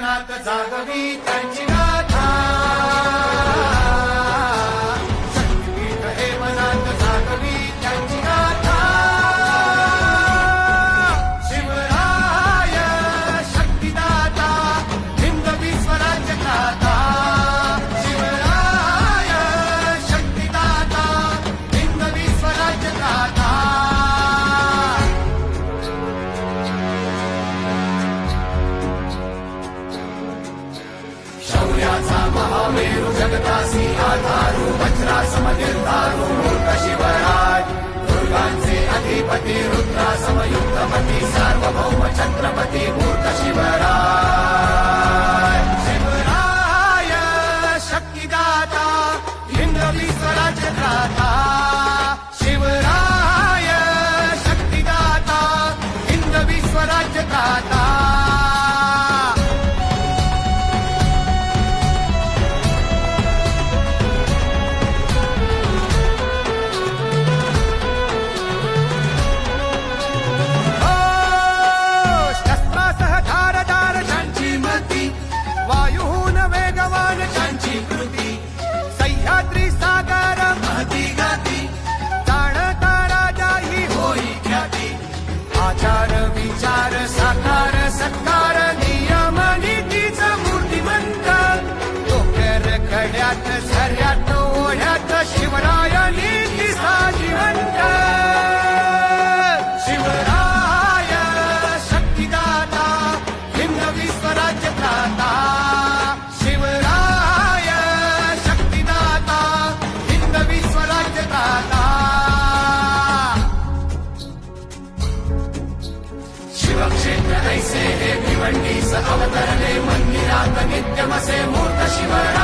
शक्तीपीठ जागवी त्यांची शौर्याचा महामेरू जगतासी आधारू वज्रासम निर्धारू मूर्त शिवराय दुर्गांचे अधिपती रुद्रासमयुक्तपती सार्वभौम छत्रपती मूर्त शिवराय शिवराय शक्तिदाता हिंदवी स्वराज्य दाता। शिवराय शक्तिदाता हिंदवी स्वराज्य शिवराय नीती शिवराय शक्तिदाता दाता शिवराय शक्तिदाता दाता शिवक्षेत्र ऐसे हे भिवंडीस अवतरले मंदिरात नित्यमसे मूर्त शिवराय.